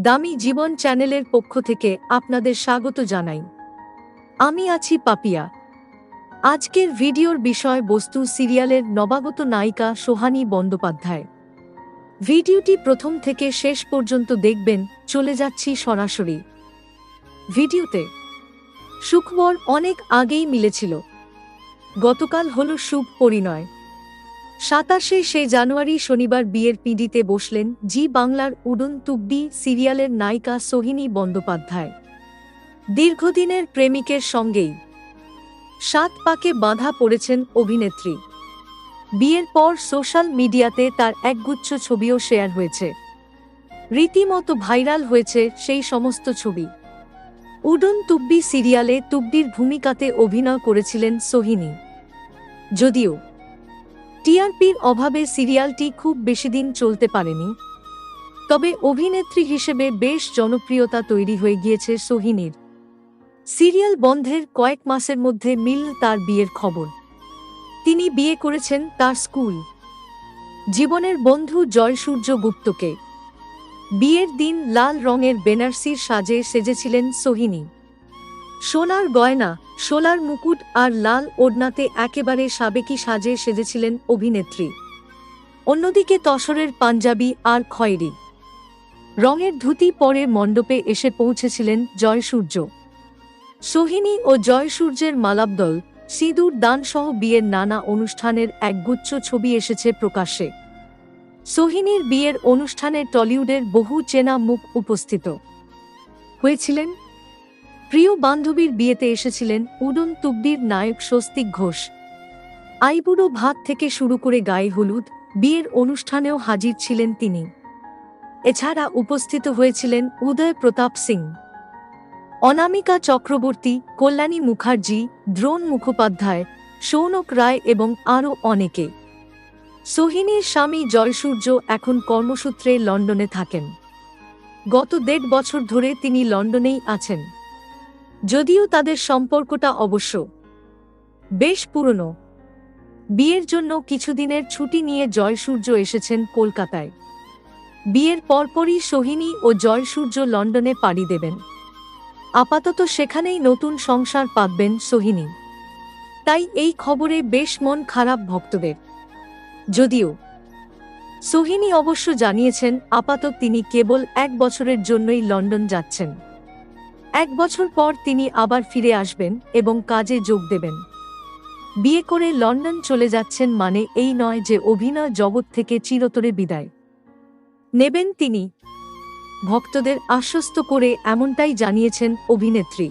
দামি জীবন চ্যানেলের পক্ষ থেকে আপনাদের স্বাগত জানাই। আমি আছি পাপিয়া। আজকের ভিডিওর বিষয় বস্তু সিরিয়ালের নবাগত নায়িকা সোহানি বন্দ্যোপাধ্যায়। ভিডিওটি প্রথম থেকে শেষ পর্যন্ত দেখবেন, চলে যাচ্ছি সরাসরি। ভিডিওতে সুখবর অনেক আগেই মিলেছিল। গতকাল হল শুভ পরিণয়। সাতাশে সে জানুয়ারি শনিবার বিয়ের পিঁডিতে বসলেন জি বাংলার উডন তুব্বি সিরিয়ালের নায়িকা সোহিনী বন্দ্যোপাধ্যায়। দীর্ঘদিনের প্রেমিকের সঙ্গেই সাত পাকে বাঁধা পড়েছেন অভিনেত্রী। বিয়ের পর সোশ্যাল মিডিয়াতে তার একগুচ্ছ ছবিও শেয়ার হয়েছে। রীতিমতো ভাইরাল হয়েছে সেই সমস্ত ছবি। উডন তুব্বি সিরিয়ালে তুব্বির ভূমিকাতে অভিনয় করেছিলেন সোহিনী। যদিও টিআরপির অভাবে সিরিয়ালটি খুব বেশিদিন চলতে পারেনি। তবে অভিনেত্রী হিসেবে বেশ জনপ্রিয়তা তৈরি হয়ে গিয়েছে সোহিনীর। সিরিয়াল বন্ধের কয়েক মাসের মধ্যে মিল তার বিয়ের খবর। তিনি বিয়ে করেছেন তার স্কুল। জীবনের বন্ধু জয়সূর্য গুপ্তকে। বিয়ের দিন লাল রঙের বেনারসির সাজে সেজেছিলেন সোহিনী। সোনার গয়না সোলার মুকুট আর লাল ওড়নাতে একেবারে সাবেকি সাজে সেজেছিলেন অভিনেত্রী। অন্যদিকে তসরের পাঞ্জাবি আর খয়েরি। রঙের ধুতি পরে মণ্ডপে এসে পৌঁছেছিলেন জয়সূর্য। সোহিনী ও জয়সূর্যের মালাবদল, সিঁদুর দানসহ বিয়ের নানা অনুষ্ঠানের একগুচ্ছ ছবি এসেছে প্রকাশ্যে। সোহিনীর বিয়ের অনুষ্ঠানে টলিউডের বহু চেনা মুখ উপস্থিত। হয়েছিলেন প্রিয় বান্ধবীর বিয়েতে এসেছিলেন উডন তুব্বির নায়ক স্বস্তিক ঘোষ। আইবুড়ো ভাত থেকে শুরু করে গায়ে হলুদ, বিয়ের অনুষ্ঠানেও হাজির ছিলেন তিনি। এছাড়া উপস্থিত হয়েছিলেন উদয় প্রতাপ সিং। অনামিকা চক্রবর্তী, কল্যাণী মুখার্জি, দ্রোণ মুখোপাধ্যায়, সৌনক রায় এবং আরও অনেকে। সোহিনীর স্বামী জয়সূর্য এখন কর্মসূত্রে লন্ডনে থাকেন। গত দেড় বছর ধরে তিনি লন্ডনেই আছেন। যদিও তাদের সম্পর্কটা অবশ্য বেশ পুরনো। বিয়ের জন্য কিছুদিনের ছুটি নিয়ে জয়সূর্য এসেছেন কলকাতায়। বিয়ের পরপরই সোহিনী ও জয়সূর্য লন্ডনে পাড়ি দেবেন। আপাতত সেখানেই নতুন সংসার পাতবেন সোহিনী। তাই এই খবরে বেশ মন খারাপ ভক্তদের। যদিও সোহিনী অবশ্য জানিয়েছেন, আপাতত তিনি কেবল এক বছরের জন্যই লন্ডন যাচ্ছেন। এক বছর পর তিনি আবার ফিরে আসবেন এবং কাজে যোগ দেবেন। বিয়ে করে লন্ডন চলে যাচ্ছেন মানে এই নয় যে অভিনয় জগৎ থেকে চিরতরে বিদায়। নেবেন তিনি। ভক্তদের আশ্বস্ত করে এমনটাই জানিয়েছেন অভিনেত্রী।